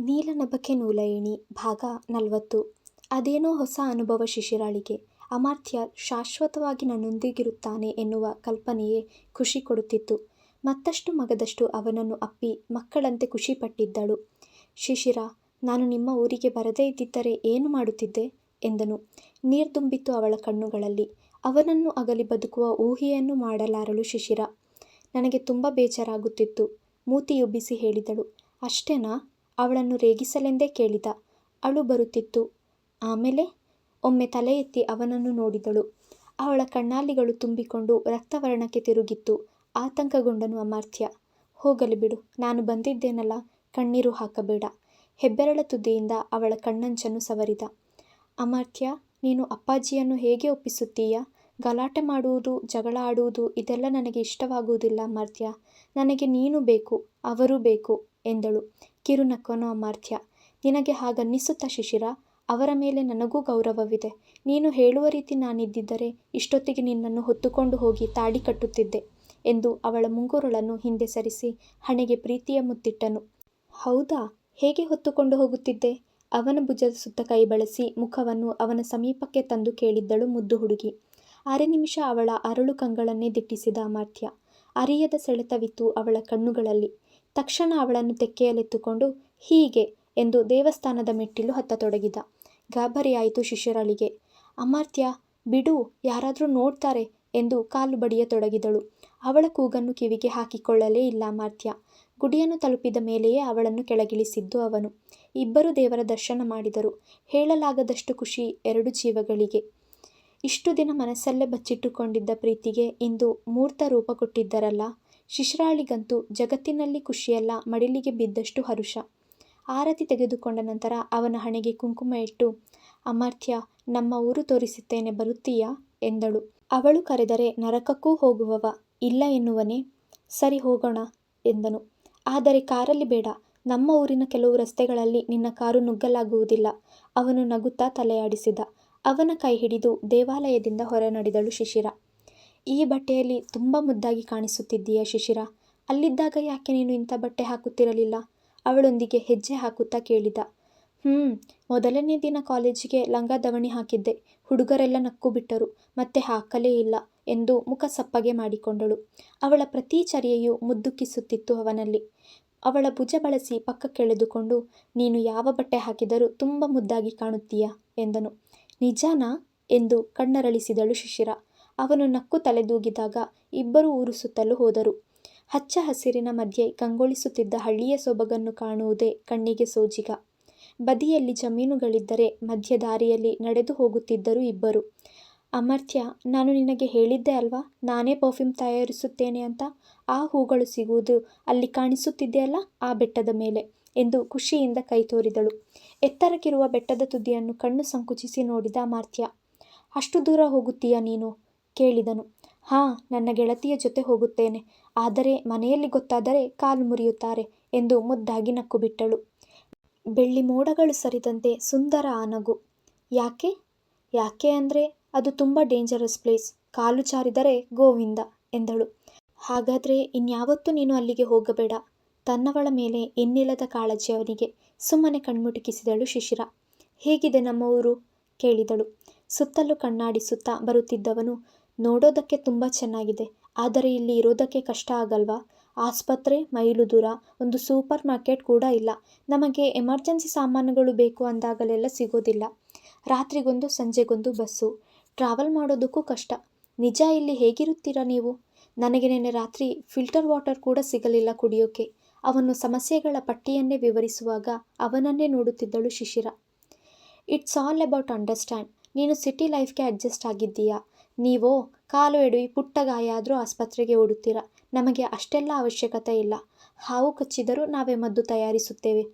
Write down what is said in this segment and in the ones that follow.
ನೀಲನಭಕ್ಕೆ ನೂಲಯಣಿ ಭಾಗ ನಲವತ್ತು ಅದೇನೋ ಹೊಸ ಅನುಭವ ಶಿಶಿರಾಳಿಗೆ. ಅಮರ್ತ್ಯ ಶಾಶ್ವತವಾಗಿ ನನ್ನೊಂದಿಗಿರುತ್ತಾನೆ ಎನ್ನುವ ಕಲ್ಪನೆಯೇ ಖುಷಿ ಕೊಡುತ್ತಿತ್ತು. ಮತ್ತಷ್ಟು ಮಗದಷ್ಟು ಅವನನ್ನು ಅಪ್ಪಿ ಮಕ್ಕಳಂತೆ ಖುಷಿಪಟ್ಟಿದ್ದಳು. ಶಿಶಿರ, ನಾನು ನಿಮ್ಮ ಊರಿಗೆ ಬರದೇ ಇದ್ದಿದ್ದರೆ ಏನು ಮಾಡುತ್ತಿದ್ದೆ? ಎಂದನು. ನೀರ್ದುಂಬಿತ್ತು ಅವಳ ಕಣ್ಣುಗಳಲ್ಲಿ. ಅವನನ್ನು ಅಗಲಿ ಬದುಕುವ ಊಹೆಯನ್ನು ಮಾಡಲಾರಳು ಶಿಶಿರ. ನನಗೆ ತುಂಬ ಬೇಜಾರಾಗುತ್ತಿತ್ತು. ಮೂತಿಯುಬ್ಬಿಸಿ ಹೇಳಿದಳು. ಅಷ್ಟೇನಾ? ಅವಳನ್ನು ರೇಗಿಸಲೆಂದೇ ಕೇಳಿದ. ಅಳು ಬರುತ್ತಿತ್ತು. ಆಮೇಲೆ? ಒಮ್ಮೆ ತಲೆ ಎತ್ತಿ ಅವನನ್ನು ನೋಡಿದಳು. ಅವಳ ಕಣ್ಣಾಲಿಗಳು ತುಂಬಿಕೊಂಡು ರಕ್ತವರ್ಣಕ್ಕೆ ತಿರುಗಿತ್ತು. ಆತಂಕಗೊಂಡನು ಅಮರ್ಥ್ಯ ಹೋಗಲಿ ಬಿಡು. ನಾನು ಬಂದಿದ್ದೇನಲ್ಲ. ಕಣ್ಣೀರು ಹಾಕಬೇಡ. ಹೆಬ್ಬೆರಳ ತುದಿಯಿಂದ ಅವಳ ಕಣ್ಣಂಚನ್ನು ಸವರಿದ. ಅಮರ್ತ್ಯ, ನೀನು ಅಪ್ಪಾಜಿಯನ್ನು ಹೇಗೆ ಒಪ್ಪಿಸುತ್ತೀಯ? ಗಲಾಟೆ ಮಾಡುವುದು, ಜಗಳ ಆಡುವುದು ಇದೆಲ್ಲ ನನಗೆ ಇಷ್ಟವಾಗುವುದಿಲ್ಲ ಅಮರ್ಥ್ಯ ನನಗೆ ನೀನು ಬೇಕು, ಅವರೂ ಬೇಕು ಎಂದಳು. ಕಿರುನಕ್ಕನು ಅಮರ್ಥ್ಯ ನಿನಗೆ ಹಾಗನ್ನಿಸುತ್ತಾ ಶಿಶಿರ? ಅವರ ಮೇಲೆ ನನಗೂ ಗೌರವವಿದೆ. ನೀನು ಹೇಳುವ ರೀತಿ ನಾನಿದ್ದಿದ್ದರೆ ಇಷ್ಟೊತ್ತಿಗೆ ನಿನ್ನನ್ನು ಹೊತ್ತುಕೊಂಡು ಹೋಗಿ ತಾಡಿ ಕಟ್ಟುತ್ತಿದ್ದೆ ಎಂದು ಅವಳ ಮುಂಗುರುಳನ್ನು ಹಿಂದೆ ಸರಿಸಿ ಹಣೆಗೆ ಪ್ರೀತಿಯ ಮುತ್ತಿಟ್ಟನು. ಹೌದಾ? ಹೇಗೆ ಹೊತ್ತುಕೊಂಡು ಹೋಗುತ್ತಿದ್ದೆ? ಅವನ ಭುಜದ ಸುತ್ತ ಕೈ ಬಳಸಿ ಮುಖವನ್ನು ಅವನ ಸಮೀಪಕ್ಕೆ ತಂದು ಕೇಳಿದ್ದಳು ಮುದ್ದು ಹುಡುಗಿ. ಅರೆ ನಿಮಿಷ ಅವಳ ಅರಳು ಕಂಗಳನ್ನೇ ದಿಟ್ಟಿಸಿದ ಅಮರ್ಥ್ಯ ಅರಿಯದ ಸೆಳೆತವಿತ್ತು ಅವಳ ಕಣ್ಣುಗಳಲ್ಲಿ. ತಕ್ಷಣ ಅವಳನ್ನು ತೆಕ್ಕೆಯಲ್ಲಿತ್ತುಕೊಂಡು ಹೀಗೆ ಎಂದು ದೇವಸ್ಥಾನದ ಮೆಟ್ಟಿಲು ಹತ್ತತೊಡಗಿದ. ಗಾಬರಿಯಾಯಿತು ಶಿಷ್ಯರಳಿಗೆ ಅಮರ್ತ್ಯ, ಬಿಡು, ಯಾರಾದರೂ ನೋಡ್ತಾರೆ ಎಂದು ಕಾಲು ಬಡಿಯತೊಡಗಿದಳು. ಅವಳ ಕೂಗನ್ನು ಕಿವಿಗೆ ಹಾಕಿಕೊಳ್ಳಲೇ ಇಲ್ಲ ಅಮರ್ತ್ಯ. ಗುಡಿಯನ್ನು ತಲುಪಿದ ಮೇಲೆಯೇ ಅವಳನ್ನು ಕೆಳಗಿಳಿಸಿದ್ದು ಅವನು. ಇಬ್ಬರು ದೇವರ ದರ್ಶನ ಮಾಡಿದರು. ಹೇಳಲಾಗದಷ್ಟು ಖುಷಿ ಎರಡು ಜೀವಗಳಿಗೆ. ಇಷ್ಟು ದಿನ ಮನಸ್ಸಲ್ಲೇ ಬಚ್ಚಿಟ್ಟುಕೊಂಡಿದ್ದ ಪ್ರೀತಿಗೆ ಇಂದು ಮೂರ್ತ ರೂಪ ಕೊಟ್ಟಿದ್ದರಲ್ಲ. ಶಿಶಿರಾಳಿಗಂತೂ ಜಗತ್ತಿನಲ್ಲಿ ಖುಷಿಯಲ್ಲ ಮಡಿಲಿಗೆ ಬಿದ್ದಷ್ಟು ಹರುಷ. ಆರತಿ ತೆಗೆದುಕೊಂಡ ನಂತರ ಅವನ ಹಣೆಗೆ ಕುಂಕುಮ ಇಟ್ಟು, ಅಮರ್ಥ್ಯ ನಮ್ಮ ಊರು ತೋರಿಸುತ್ತೇನೆ ಬರುತ್ತೀಯಾ? ಎಂದಳು. ಅವಳು ಕರೆದರೆ ನರಕಕ್ಕೂ ಹೋಗುವವ, ಇಲ್ಲ ಎನ್ನುವನೇ? ಸರಿ ಹೋಗೋಣ ಎಂದನು. ಆದರೆ ಕಾರಲ್ಲಿ ಬೇಡ. ನಮ್ಮ ಊರಿನ ಕೆಲವು ರಸ್ತೆಗಳಲ್ಲಿ ನಿನ್ನ ಕಾರು ನುಗ್ಗಲಾಗುವುದಿಲ್ಲ. ಅವನು ನಗುತ್ತಾ ತಲೆಯಾಡಿಸಿದ. ಅವನ ಕೈ ಹಿಡಿದು ದೇವಾಲಯದಿಂದ ಹೊರನಡೆದಳು ಶಿಶಿರ. ಈ ಬಟ್ಟೆಯಲ್ಲಿ ತುಂಬ ಮುದ್ದಾಗಿ ಕಾಣಿಸುತ್ತಿದ್ದೀಯ ಶಿಶಿರ. ಅಲ್ಲಿದ್ದಾಗ ಯಾಕೆ ನೀನು ಇಂಥ ಬಟ್ಟೆ ಹಾಕುತ್ತಿರಲಿಲ್ಲ? ಅವಳೊಂದಿಗೆ ಹೆಜ್ಜೆ ಹಾಕುತ್ತಾ ಕೇಳಿದ. ಹ್ಞೂ ಮೊದಲನೇ ದಿನ ಕಾಲೇಜಿಗೆ ಲಂಗ ದವಣಿ ಹಾಕಿದ್ದೆ. ಹುಡುಗರೆಲ್ಲ ನಕ್ಕು ಬಿಟ್ಟರು ಮತ್ತೆ ಹಾಕಲೇ ಇಲ್ಲ ಎಂದು ಮುಖ ಸಪ್ಪಗೆ ಮಾಡಿಕೊಂಡಳು. ಅವಳ ಪ್ರತಿ ಚರ್ಯೆಯೂ ಮುದ್ದುಕ್ಕಿಸುತ್ತಿತ್ತು ಅವನಲ್ಲಿ. ಅವಳ ಭುಜ ಬಳಸಿ ಪಕ್ಕಕ್ಕೆಳೆದುಕೊಂಡು, ನೀನು ಯಾವ ಬಟ್ಟೆ ಹಾಕಿದರೂ ತುಂಬ ಮುದ್ದಾಗಿ ಕಾಣುತ್ತೀಯ ಎಂದನು. ನಿಜಾನಾ? ಎಂದು ಕಣ್ಣರಳಿಸಿದಳು ಶಿಶಿರ. ಅವನು ನಕ್ಕು ತಲೆದೂಗಿದಾಗ ಇಬ್ಬರೂ ಊರು ಸುತ್ತಲು ಹೋದರು. ಹಚ್ಚ ಹಸಿರಿನ ಮಧ್ಯೆ ಕಂಗೊಳಿಸುತ್ತಿದ್ದ ಹಳ್ಳಿಯ ಸೊಬಗನ್ನು ಕಾಣುವುದೇ ಕಣ್ಣಿಗೆ ಸೋಜಿಗ. ಬದಿಯಲ್ಲಿ ಜಮೀನುಗಳಿದ್ದರೆ ಮಧ್ಯ ದಾರಿಯಲ್ಲಿ ನಡೆದು ಹೋಗುತ್ತಿದ್ದರು ಇಬ್ಬರು ಅಮರ್ಥ್ಯ ನಾನು ನಿನಗೆ ಹೇಳಿದ್ದೆ ಅಲ್ವಾ ನಾನೇ ಪರ್ಫ್ಯೂಮ್ ತಯಾರಿಸುತ್ತೇನೆ ಅಂತ. ಆ ಹೂಗಳು ಸಿಗುವುದು ಅಲ್ಲಿ ಕಾಣಿಸುತ್ತಿದೆಯಲ್ಲ ಆ ಬೆಟ್ಟದ ಮೇಲೆ ಎಂದು ಖುಷಿಯಿಂದ ಕೈ ತೋರಿದಳು. ಎತ್ತರಕ್ಕಿರುವ ಬೆಟ್ಟದ ತುದಿಯನ್ನು ಕಣ್ಣು ಸಂಕುಚಿಸಿ ನೋಡಿದ ಅಮರ್ತ್ಯ. ಅಷ್ಟು ದೂರ ಹೋಗುತ್ತೀಯಾ ನೀನು? ಕೇಳಿದನು. ಹಾಂ, ನನ್ನ ಗೆಳತಿಯ ಜೊತೆ ಹೋಗುತ್ತೇನೆ. ಆದರೆ ಮನೆಯಲ್ಲಿ ಗೊತ್ತಾದರೆ ಕಾಲು ಮುರಿಯುತ್ತಾರೆ ಎಂದು ಮುದ್ದಾಗಿ ನಕ್ಕುಬಿಟ್ಟಳು. ಬೆಳ್ಳಿ ಮೋಡಗಳು ಸರಿದಂತೆ ಸುಂದರ ಆ ನಗು. ಯಾಕೆ? ಯಾಕೆ ಅಂದರೆ ಅದು ತುಂಬ ಡೇಂಜರಸ್ ಪ್ಲೇಸ್. ಕಾಲು ಚಾರಿದರೆ ಗೋವಿಂದ ಎಂದಳು. ಹಾಗಾದರೆ ಇನ್ಯಾವತ್ತೂ ನೀನು ಅಲ್ಲಿಗೆ ಹೋಗಬೇಡ. ತನ್ನವಳ ಮೇಲೆ ಇನ್ನಿಲ್ಲದ ಕಾಳಜಿ ಅವನಿಗೆ. ಸುಮ್ಮನೆ ಕಣ್ಮುಟುಕಿಸಿದಳು ಶಿಶಿರ. ಹೇಗಿದೆ ನಮ್ಮ ಊರು? ಕೇಳಿದಳು. ಸುತ್ತಲೂ ಕಣ್ಣಾಡಿಸುತ್ತಾ ಬರುತ್ತಿದ್ದವನು, ನೋಡೋದಕ್ಕೆ ತುಂಬ ಚೆನ್ನಾಗಿದೆ. ಆದರೆ ಇಲ್ಲಿ ಇರೋದಕ್ಕೆ ಕಷ್ಟ ಆಗಲ್ವಾ? ಆಸ್ಪತ್ರೆ, ಮೈಲು ದೂರ. ಒಂದು ಸೂಪರ್ ಮಾರ್ಕೆಟ್ ಕೂಡ ಇಲ್ಲ. ನಮಗೆ ಎಮರ್ಜೆನ್ಸಿ ಸಾಮಾನುಗಳು ಬೇಕು ಅಂದಾಗಲೆಲ್ಲ ಸಿಗೋದಿಲ್ಲ. ರಾತ್ರಿಗೊಂದು, ಸಂಜೆಗೊಂದು ಬಸ್ಸು. ಟ್ರಾವೆಲ್ ಮಾಡೋದಕ್ಕೂ ಕಷ್ಟ. ನಿಜ ಇಲ್ಲಿ ಹೇಗಿರುತ್ತೀರಾ ನೀವು? ನನಗೆ ನೆನ್ನೆ ರಾತ್ರಿ ಫಿಲ್ಟರ್ ವಾಟರ್ ಕೂಡ ಸಿಗಲಿಲ್ಲ ಕುಡಿಯೋಕೆ. ಅವನು ಸಮಸ್ಯೆಗಳ ಪಟ್ಟಿಯನ್ನೇ ವಿವರಿಸುವಾಗ ಅವನನ್ನೇ ನೋಡುತ್ತಿದ್ದಳು Shishira. It's all about understand. ನೀನು ಸಿಟಿ ಲೈಫ್ಗೆ ಅಡ್ಜಸ್ಟ್ ಆಗಿದ್ದೀಯ. ನೀವೋ ಕಾಲು ಎಡವಿ ಪುಟ್ಟ ಗಾಯ ಆದರೂ ಆಸ್ಪತ್ರೆಗೆ ಓಡುತ್ತೀರ. ನಮಗೆ ಅಷ್ಟೆಲ್ಲ ಅವಶ್ಯಕತೆ ಇಲ್ಲ. ಹಾವು ಕಚ್ಚಿದರೂ ನಾವೇ ಮದ್ದು ತಯಾರಿಸುತ್ತೇವೆ.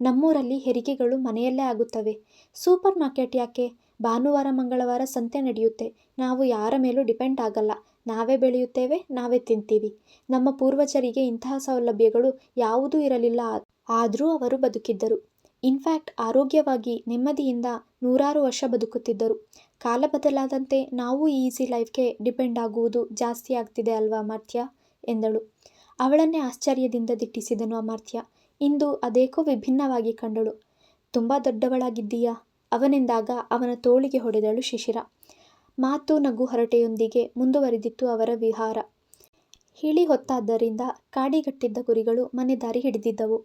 ನಮ್ಮೂರಲ್ಲಿ ಹೆರಿಗೆಗಳು ಮನೆಯಲ್ಲೇ ಆಗುತ್ತವೆ. ಸೂಪರ್ ಮಾರ್ಕೆಟ್ ಯಾಕೆ? ಭಾನುವಾರ ಮಂಗಳವಾರ ಸಂತೆ ನಡೆಯುತ್ತೆ. ನಾವು ಯಾರ ಮೇಲೂ ಡಿಪೆಂಡ್ ಆಗಲ್ಲ. ನಾವೇ ಬೆಳೆಯುತ್ತೇವೆ, ನಾವೇ ತಿಂತೀವಿ. ನಮ್ಮ ಪೂರ್ವಜರಿಗೆ ಇಂತಹ ಸೌಲಭ್ಯಗಳು ಯಾವುದೂ ಇರಲಿಲ್ಲ ಆದರೂ ಅವರು ಬದುಕಿದ್ದರು. ಇನ್ಫ್ಯಾಕ್ಟ್ ಆರೋಗ್ಯವಾಗಿ ನೆಮ್ಮದಿಯಿಂದ ನೂರಾರು ವರ್ಷ ಬದುಕುತ್ತಿದ್ದರು. ಕಾಲ ಬದಲಾದಂತೆ ನಾವು ಈಸಿ ಲೈಫ್ಗೆ ಡಿಪೆಂಡ್ ಆಗುವುದು ಜಾಸ್ತಿ ಆಗ್ತಿದೆ ಅಲ್ವಾ ಅಮರ್ತ್ಯ? ಎಂದಳು. ಅವಳನ್ನೇ ಆಶ್ಚರ್ಯದಿಂದ ದಿಟ್ಟಿಸಿದನು ಅಮರ್ಥ್ಯ ಇಂದು ಅದೇಕೋ ವಿಭಿನ್ನವಾಗಿ ಕಂಡಳು ತುಂಬ ದೊಡ್ಡವಳಾಗಿದ್ದೀಯಾ ಅವನೆಂದಾಗ ಅವನ ತೋಳಿಗೆ ಹೊಡೆದಳು ಶಿಶಿರ ಮಾತು ನಗು ಹರಟೆಯೊಂದಿಗೆ ಮುಂದುವರಿದಿತ್ತು ಅವರ ವಿಹಾರ ಹಿಳಿ ಹೊತ್ತಾದ್ದರಿಂದ ಕಾಡಿಗಟ್ಟಿದ್ದ ಕುರಿಗಳು ಮನೆ ದಾರಿ ಹಿಡಿದಿದ್ದವು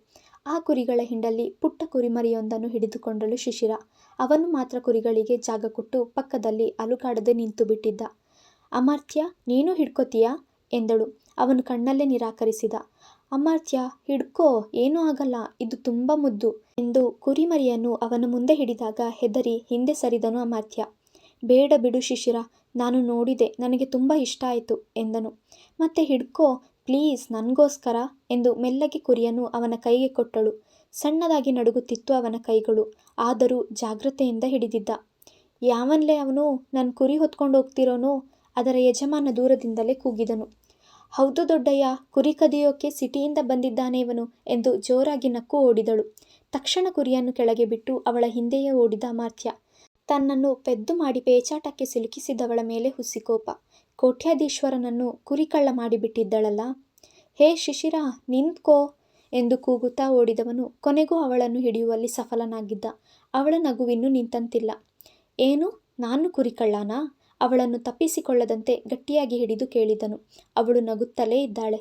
ಆ ಕುರಿಗಳ ಹಿಂಡಲ್ಲಿ ಪುಟ್ಟ ಕುರಿಮರಿಯೊಂದನ್ನು ಹಿಡಿದುಕೊಂಡಳು ಶಿಶಿರ. ಅವನು ಮಾತ್ರ ಕುರಿಗಳಿಗೆ ಜಾಗ ಕೊಟ್ಟು ಪಕ್ಕದಲ್ಲಿ ಅಲುಗಾಡದೆ ನಿಂತು ಬಿಟ್ಟಿದ್ದ. ಅಮರ್ತ್ಯ ನೀನು ಹಿಡ್ಕೋತೀಯಾ? ಎಂದಳು. ಅವನು ಕಣ್ಣಲ್ಲೇ ನಿರಾಕರಿಸಿದ. ಅಮರ್ತ್ಯ ಹಿಡ್ಕೋ, ಏನೂ ಆಗಲ್ಲ, ಇದು ತುಂಬ ಮುದ್ದು ಎಂದು ಕುರಿಮರಿಯನ್ನು ಅವನ ಮುಂದೆ ಹಿಡಿದಾಗ ಹೆದರಿ ಹಿಂದೆ ಸರಿದನು ಅಮರ್ತ್ಯ ಬೇಡ ಬಿಡು ಶಿಶಿರ, ನಾನು ನೋಡಿದೆ, ನನಗೆ ತುಂಬ ಇಷ್ಟ ಆಯಿತು, ಎಂದನು. ಮತ್ತೆ ಹಿಡ್ಕೋ ಪ್ಲೀಸ್ ನನಗೋಸ್ಕರ ಎಂದು ಮೆಲ್ಲಗೆ ಕುರಿಯನ್ನು ಅವನ ಕೈಗೆ ಕೊಟ್ಟಳು. ಸಣ್ಣದಾಗಿ ನಡುಗುತ್ತಿತ್ತು ಅವನ ಕೈಗಳು. ಆದರೂ ಜಾಗ್ರತೆಯಿಂದ ಹಿಡಿದಿದ್ದ. ಯಾವನ್ಲೇ ಅವನು ನನ್ನ ಕುರಿ ಹೊತ್ಕೊಂಡು ಹೋಗ್ತಿರೋನೋ ಅದರ ಯಜಮಾನ ದೂರದಿಂದಲೇ ಕೂಗಿದನು. ಹೌದು ದೊಡ್ಡಯ್ಯ, ಕುರಿ ಕದಿಯೋಕೆ ಸಿಟಿಯಿಂದ ಬಂದಿದ್ದಾನೆ ಇವನು ಎಂದು ಜೋರಾಗಿ ನಕ್ಕು ಓಡಿದಳು. ತಕ್ಷಣ ಕುರಿಯನ್ನು ಕೆಳಗೆ ಬಿಟ್ಟು ಅವಳ ಹಿಂದೆಯೇ ಓಡಿದ ಅಮಾತ್ಯ ತನ್ನನ್ನು ಪೆದ್ದು ಮಾಡಿ ಪೇಚಾಟಕ್ಕೆ ಸಿಲುಕಿಸಿದವಳ ಮೇಲೆ ಹುಸಿಕೋಪ. ಕೋಟ್ಯಾಧೀಶ್ವರನನ್ನು ಕುರಿಕಳ್ಳ ಮಾಡಿಬಿಟ್ಟಿದ್ದಳಲ್ಲ. ಹೇ ಶಿಶಿರ, ನಿಂತ್ಕೋ ಎಂದು ಕೂಗುತ್ತಾ ಓಡಿದವನು ಕೊನೆಗೂ ಅವಳನ್ನು ಹಿಡಿಯುವಲ್ಲಿ ಸಫಲನಾಗಿದ್ದ. ಅವಳ ನಗುವಿನ್ನೂ ನಿಂತಂತಿಲ್ಲ. ಏನು, ನಾನು ಕುರಿಕಳ್ಳನಾ? ಅವಳನ್ನು ತಪ್ಪಿಸಿಕೊಳ್ಳದಂತೆ ಗಟ್ಟಿಯಾಗಿ ಹಿಡಿದು ಕೇಳಿದನು. ಅವಳು ನಗುತ್ತಲೇ ಇದ್ದಾಳೆ.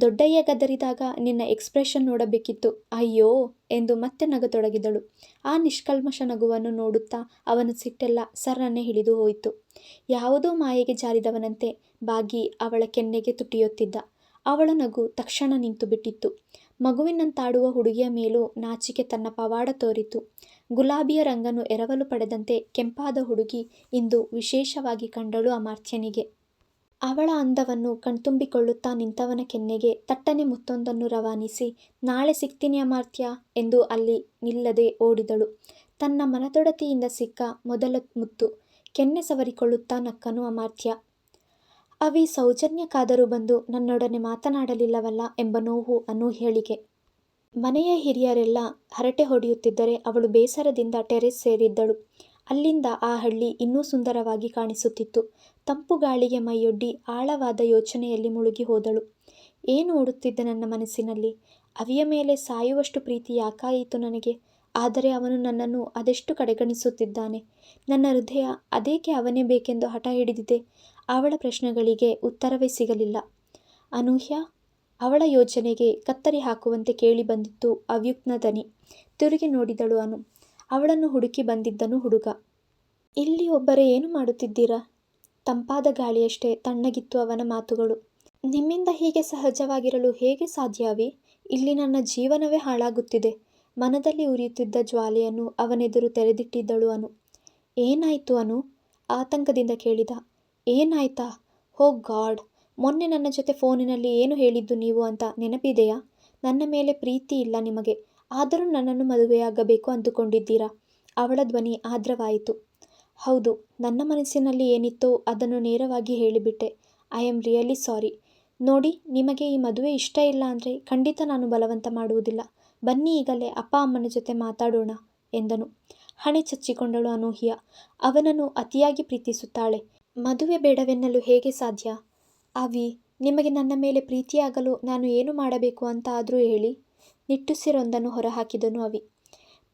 ದೊಡ್ಡಯ್ಯ ಗದರಿದಾಗ ನಿನ್ನ ಎಕ್ಸ್ಪ್ರೆಷನ್ ನೋಡಬೇಕಿತ್ತು. ಅಯ್ಯೋ ಎಂದು ಮತ್ತೆ ನಗತೊಡಗಿದಳು. ಆ ನಿಷ್ಕಲ್ಮಶ ನಗುವನ್ನು ನೋಡುತ್ತಾ ಅವನ ಸಿಟ್ಟೆಲ್ಲ ಸರ್ರನ್ನೇ ಹಿಡಿದು ಹೋಯಿತು. ಯಾವುದೋ ಮಾಯೆಗೆ ಜಾರಿದವನಂತೆ ಬಾಗಿ ಅವಳ ಕೆನ್ನೆಗೆ ತುಟಿಯುತ್ತಿದ್ದ. ಅವಳ ನಗು ತಕ್ಷಣ ನಿಂತು ಬಿಟ್ಟಿತ್ತು ಮಗುವಿನಂತಾಡುವ ಹುಡುಗಿಯ ಮೇಲೂ ನಾಚಿಕೆ ತನ್ನ ಪವಾಡ ತೋರಿತು. ಗುಲಾಬಿಯ ರಂಗನ್ನು ಎರವಲು ಪಡೆದಂತೆ ಕೆಂಪಾದ ಹುಡುಗಿ ಇಂದು ವಿಶೇಷವಾಗಿ ಕಂಡಳು ಅಮಾರ್ತ್ಯನಿಗೆ. ಅವಳ ಅಂದವನ್ನು ಕಣ್ತುಂಬಿಕೊಳ್ಳುತ್ತಾ ನಿಂತವನ ಕೆನ್ನೆಗೆ ತಟ್ಟನೆ ಮುತ್ತೊಂದನ್ನು ರವಾನಿಸಿ, ನಾಳೆ ಸಿಗ್ತೀನಿ ಅಮಾರ್ತ್ಯ ಎಂದು ಅಲ್ಲಿ ನಿಲ್ಲದೆ ಓಡಿದಳು. ತನ್ನ ಮನದೊಡತಿಯಿಂದ ಸಿಕ್ಕ ಮೊದಲ ಮುತ್ತು, ಕೆನ್ನೆ ಸವರಿಕೊಳ್ಳುತ್ತಾ ನಕ್ಕನು ಅಮಾರ್ತ್ಯ. ಅವಿ ಸೌಜನ್ಯಕ್ಕಾದರೂ ಬಂದು ನನ್ನೊಡನೆ ಮಾತನಾಡಲಿಲ್ಲವಲ್ಲ ಎಂಬ ನೋವು ಹೇಳಿಕೆ. ಮನೆಯ ಹಿರಿಯರೆಲ್ಲ ಹರಟೆ ಹೊಡೆಯುತ್ತಿದ್ದರೆ ಅವಳು ಬೇಸರದಿಂದ ಟೆರೆಸ್ ಸೇರಿದ್ದಳು. ಅಲ್ಲಿಂದ ಆ ಹಳ್ಳಿ ಇನ್ನೂ ಸುಂದರವಾಗಿ ಕಾಣಿಸುತ್ತಿತ್ತು. ತಂಪು ಗಾಳಿಗೆ ಮೈಯೊಡ್ಡಿ ಆಳವಾದ ಯೋಚನೆಯಲ್ಲಿ ಮುಳುಗಿ ಹೋದಳು. ಏನು ಓಡುತ್ತಿದ್ದ ನನ್ನ ಮನಸ್ಸಿನಲ್ಲಿ? ಅವಿಯ ಮೇಲೆ ಸಾಯುವಷ್ಟು ಪ್ರೀತಿ ಯಾಕಾಯಿತು ನನಗೆ? ಆದರೆ ಅವನು ನನ್ನನ್ನು ಅದೆಷ್ಟು ಕಡೆಗಣಿಸುತ್ತಿದ್ದಾನೆ? ನನ್ನ ಹೃದಯ ಅದೇಕೆ ಅವನೇ ಬೇಕೆಂದು ಹಠ ಹಿಡಿದಿದೆ. ಅವಳ ಪ್ರಶ್ನೆಗಳಿಗೆ ಉತ್ತರವೇ ಸಿಗಲಿಲ್ಲ. ಅನೂಹ್ಯ, ಅವಳ ಯೋಚನೆಗೆ ಕತ್ತರಿ ಹಾಕುವಂತೆ ಕೇಳಿ ಬಂದಿತ್ತು ಅವ್ಯುಕ್ನ ದನಿ. ತಿರುಗಿ ನೋಡಿದಳು ಅನು. ಅವಳನ್ನು ಹುಡುಕಿ ಬಂದಿದ್ದನು ಹುಡುಗ. ಇಲ್ಲಿ ಒಬ್ಬರೇ ಏನು ಮಾಡುತ್ತಿದ್ದೀರಾ ತಂಪಾದ ಗಾಳಿಯಷ್ಟೇ ತಣ್ಣಗಿತ್ತು ಅವನ ಮಾತುಗಳು. ನಿಮ್ಮಿಂದ ಹೀಗೆ ಸಹಜವಾಗಿರಲು ಹೇಗೆ ಸಾಧ್ಯವೇ? ಇಲ್ಲಿ ನನ್ನ ಜೀವನವೇ ಹಾಳಾಗುತ್ತಿದೆ. ಮನದಲ್ಲಿ ಉರಿಯುತ್ತಿದ್ದ ಜ್ವಾಲೆಯನ್ನು ಅವನೆದುರು ತೆರೆದಿಟ್ಟಿದ್ದಳು ಅನು. ಏನಾಯಿತು ಅನು ಆತಂಕದಿಂದ ಕೇಳಿದ. ಏನಾಯ್ತಾ? ಹೋ ಗಾಡ್! ಮೊನ್ನೆ ನನ್ನ ಜೊತೆ ಫೋನಿನಲ್ಲಿ ಏನು ಹೇಳಿದ್ದು ನೀವು ಅಂತ ನೆನಪಿದೆಯಾ? ನನ್ನ ಮೇಲೆ ಪ್ರೀತಿ ಇಲ್ಲ ನಿಮಗೆ. ಆದರೂ ನನ್ನನ್ನು ಮದುವೆಯಾಗಬೇಕು ಅಂದುಕೊಂಡಿದ್ದೀರಾ? ಅವಳ ಧ್ವನಿ ಆರ್ದ್ರವಾಯಿತು. ಹೌದು, ನನ್ನ ಮನಸ್ಸಿನಲ್ಲಿ ಏನಿತ್ತೋ ಅದನ್ನು ನೇರವಾಗಿ ಹೇಳಿಬಿಟ್ಟೆ. I am really sorry. ನೋಡಿ, ನಿಮಗೆ ಈ ಮದುವೆ ಇಷ್ಟ ಇಲ್ಲ ಅಂದರೆ ಖಂಡಿತ ನಾನು ಬಲವಂತ ಮಾಡುವುದಿಲ್ಲ. ಬನ್ನಿ ಈಗಲೇ ಅಪ್ಪ ಅಮ್ಮನ ಜೊತೆ ಮಾತಾಡೋಣ ಎಂದನು. ಹಣೆ ಚಚ್ಚಿಕೊಂಡಳು ಅನೂಹ್ಯ. ಅವನನ್ನು ಅತಿಯಾಗಿ ಪ್ರೀತಿಸುತ್ತಾಳೆ. ಮದುವೆ ಬೇಡವೆನ್ನಲು ಹೇಗೆ ಸಾಧ್ಯ? ಅವಿ, ನಿಮಗೆ ನನ್ನ ಮೇಲೆ ಪ್ರೀತಿಯಾಗಲು ನಾನು ಏನು ಮಾಡಬೇಕು ಅಂತ ಆದರೂ ಹೇಳಿ. ನಿಟ್ಟುಸಿರೊಂದನ್ನು ಹೊರಹಾಕಿದನು ಅವಿ.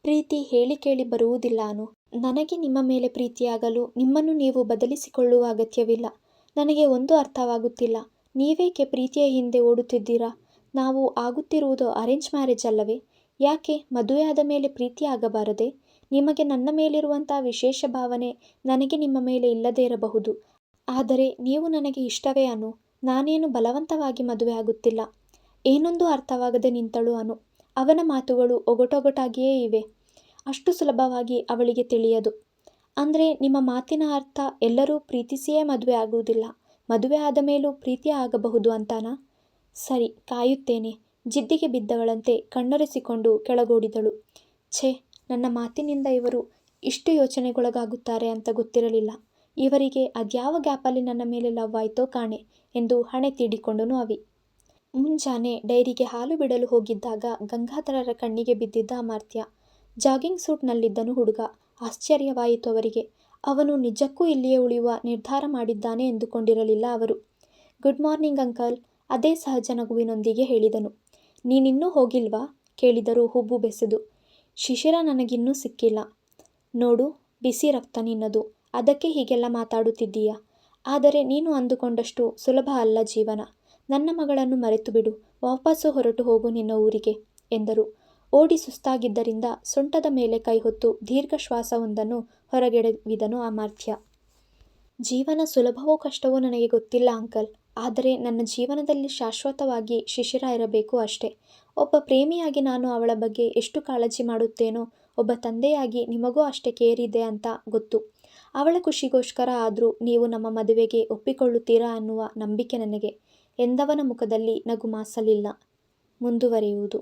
ಪ್ರೀತಿ ಹೇಳಿ ಕೇಳಿ ಬರುವುದಿಲ್ಲ ಅನು. ನನಗೆ ನಿಮ್ಮ ಮೇಲೆ ಪ್ರೀತಿಯಾಗಲು ನಿಮ್ಮನ್ನು ನೀವು ಬದಲಿಸಿಕೊಳ್ಳುವ ಅಗತ್ಯವಿಲ್ಲ. ನನಗೆ ಒಂದು ಅರ್ಥವಾಗುತ್ತಿಲ್ಲ. ನೀವೇಕೆ ಪ್ರೀತಿಯ ಹಿಂದೆ ಓಡುತ್ತಿದ್ದೀರಾ? ನಾವು ಆಗುತ್ತಿರುವುದು ಅರೇಂಜ್ ಮ್ಯಾರೇಜ್ ಅಲ್ಲವೇ? ಯಾಕೆ ಮದುವೆಯಾದ ಮೇಲೆ ಪ್ರೀತಿ ಆಗಬಾರದೆ? ನಿಮಗೆ ನನ್ನ ಮೇಲಿರುವಂಥ ವಿಶೇಷ ಭಾವನೆ ನನಗೆ ನಿಮ್ಮ ಮೇಲೆ ಇಲ್ಲದೇ ಇರಬಹುದು. ಆದರೆ ನೀವು ನನಗೆ ಇಷ್ಟವೇ ಅನು. ನಾನೇನು ಬಲವಂತವಾಗಿ ಮದುವೆ ಆಗುತ್ತಿಲ್ಲ ಏನೊಂದು ಅರ್ಥವಾಗದೆ ನಿಂತಳು ಅನು. ಅವನ ಮಾತುಗಳು ಒಗಟೊಗಟಾಗಿಯೇ ಇವೆ. ಅಷ್ಟು ಸುಲಭವಾಗಿ ಅವಳಿಗೆ ತಿಳಿಯದು. ಅಂದರೆ ನಿಮ್ಮ ಮಾತಿನ ಅರ್ಥ ಎಲ್ಲರೂ ಪ್ರೀತಿಸಿಯೇ ಮದುವೆ ಆಗುವುದಿಲ್ಲ. ಮದುವೆ ಆದ ಮೇಲೂ ಪ್ರೀತಿ ಆಗಬಹುದು ಅಂತಾನಾ? ಸರಿ, ಕಾಯುತ್ತೇನೆ. ಜಿದ್ದಿಗೆ ಬಿದ್ದವಳಂತೆ ಕಣ್ಣರಿಸಿಕೊಂಡು ಕೆಳಗೋಡಿದಳು. ಛೇ, ನನ್ನ ಮಾತಿನಿಂದ ಇವರು ಇಷ್ಟು ಯೋಚನೆಗೊಳಗಾಗುತ್ತಾರೆ ಅಂತ ಗೊತ್ತಿರಲಿಲ್ಲ. ಇವರಿಗೆ ಅದ್ಯಾವ ಗ್ಯಾಪಲ್ಲಿ ನನ್ನ ಮೇಲೆ ಲವ್ ಆಯ್ತೋ ಕಾಣೆ ಎಂದು ಹಣೆ ತೀಡಿಕೊಂಡನು ಅವಿ. ಮುಂಜಾನೆ ಡೈರಿಗೆ ಹಾಲು ಬಿಡಲು ಹೋಗಿದ್ದಾಗ ಗಂಗಾಧರರ ಕಣ್ಣಿಗೆ ಬಿದ್ದಿದ್ದ ಅಮಾರ್ತ್ಯ. ಜಾಗಿಂಗ್ ಸೂಟ್ನಲ್ಲಿದ್ದನು ಹುಡುಗ. ಆಶ್ಚರ್ಯವಾಯಿತು ಅವರಿಗೆ. ಅವನು ನಿಜಕ್ಕೂ ಇಲ್ಲಿಯೇ ಉಳಿಯುವ ನಿರ್ಧಾರ ಮಾಡಿದ್ದಾನೆ ಎಂದುಕೊಂಡಿರಲಿಲ್ಲ ಅವರು. ಗುಡ್ ಮಾರ್ನಿಂಗ್ ಅಂಕಲ್, ಅದೇ ಸಹಜ ನಗುವಿನೊಂದಿಗೆ ಹೇಳಿದನು. ನೀನಿನ್ನೂ ಹೋಗಿಲ್ವಾ? ಕೇಳಿದರು ಹುಬ್ಬು ಬೆಸೆದು. ಶಿಶಿರ ನನಗಿನ್ನೂ ಸಿಕ್ಕಿಲ್ಲ. ನೋಡು, ಬಿಸಿ ರಕ್ತ ನಿನ್ನದು. ಅದಕ್ಕೆ ಹೀಗೆಲ್ಲ ಮಾತಾಡುತ್ತಿದ್ದೀಯಾ? ಆದರೆ ನೀನು ಅಂದುಕೊಂಡಷ್ಟು ಸುಲಭ ಅಲ್ಲ ಜೀವನ. ನನ್ನ ಮಗಳನ್ನು ಮರೆತು ಬಿಡು ವಾಪಸ್ಸು ಹೊರಟು ಹೋಗು ನಿನ್ನ ಊರಿಗೆ ಎಂದರು. ಓಡಿ ಸುಸ್ತಾಗಿದ್ದರಿಂದ ಸೊಂಟದ ಮೇಲೆ ಕೈ ಹೊತ್ತು ದೀರ್ಘ ಶ್ವಾಸವೊಂದನ್ನು ಹೊರಗೆಡವಿದನು ಅಮರ್ಥ್ಯ ಜೀವನ ಸುಲಭವೋ ಕಷ್ಟವೋ ನನಗೆ ಗೊತ್ತಿಲ್ಲ ಅಂಕಲ್, ಆದರೆ ನನ್ನ ಜೀವನದಲ್ಲಿ ಶಾಶ್ವತವಾಗಿ ಶಿಶಿರ ಇರಬೇಕು ಅಷ್ಟೇ. ಒಬ್ಬ ಪ್ರೇಮಿಯಾಗಿ ನಾನು ಅವಳ ಬಗ್ಗೆ ಎಷ್ಟು ಕಾಳಜಿ ಮಾಡುತ್ತೇನೋ, ಒಬ್ಬ ತಂದೆಯಾಗಿ ನಿಮಗೂ ಅಷ್ಟೇ ಕೇರಿದೆ ಅಂತ ಗೊತ್ತು. ಅವಳ ಖುಷಿಗೋಸ್ಕರ ಆದರೂ ನೀವು ನಮ್ಮ ಮದುವೆಗೆ ಒಪ್ಪಿಕೊಳ್ಳುತ್ತೀರಾ ಅನ್ನುವ ನಂಬಿಕೆ ನನಗೆ. ಎಂದವನ ಮುಖದಲ್ಲಿ ನಗು ಮಾಸಲಿಲ್ಲ ಮುಂದುವರಿಯುವುದು.